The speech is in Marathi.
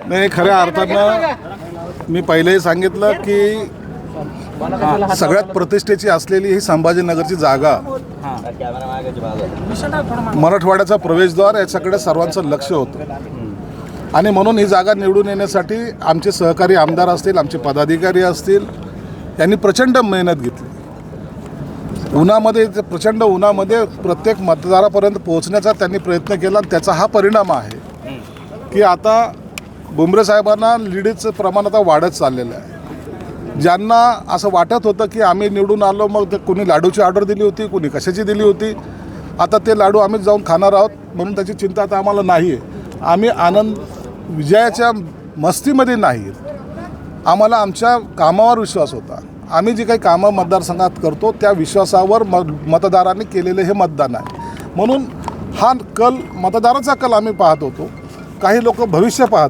नाही खऱ्या अर्थानं मी पहिलेही सांगितलं की सगळ्यात प्रतिष्ठेची असलेली ही संभाजीनगरची जागा मराठवाड्याचा प्रवेशद्वार याच्याकडे सर्वांचं लक्ष होतं. आणि म्हणून ही जागा निवडून येण्यासाठी आमचे सहकारी आमदार असतील आमचे पदाधिकारी असतील यांनी प्रचंड मेहनत घेतली. उन्हामध्ये प्रचंड उन्हामध्ये प्रत्येक मतदारापर्यंत पोहोचण्याचा त्यांनी प्रयत्न केला आणि त्याचा हा परिणाम आहे की आता बुमरे साहेबांना लीडचं प्रमाण आता वाढत चाललेलं आहे. ज्यांना असं वाटत होतं की आम्ही निवडून आलो मग ते कुणी लाडूची ऑर्डर दिली होती कुणी कशाची दिली होती? आता ते लाडू आम्ही जाऊन खाणार आहोत म्हणून त्याची चिंता आता आम्हाला नाही आहे आम्ही आनंद विजयाच्या मस्तीमध्ये नाही. आम्हाला आमच्या कामावर विश्वास होता. आम्ही जी काही कामं मतदारसंघात करतो त्या विश्वासावर म मतदारांनी केलेले हे मतदान आहे. म्हणून हा कल मतदाराचा कल आम्ही पाहत होतो. काही लोक भविष्य पाहत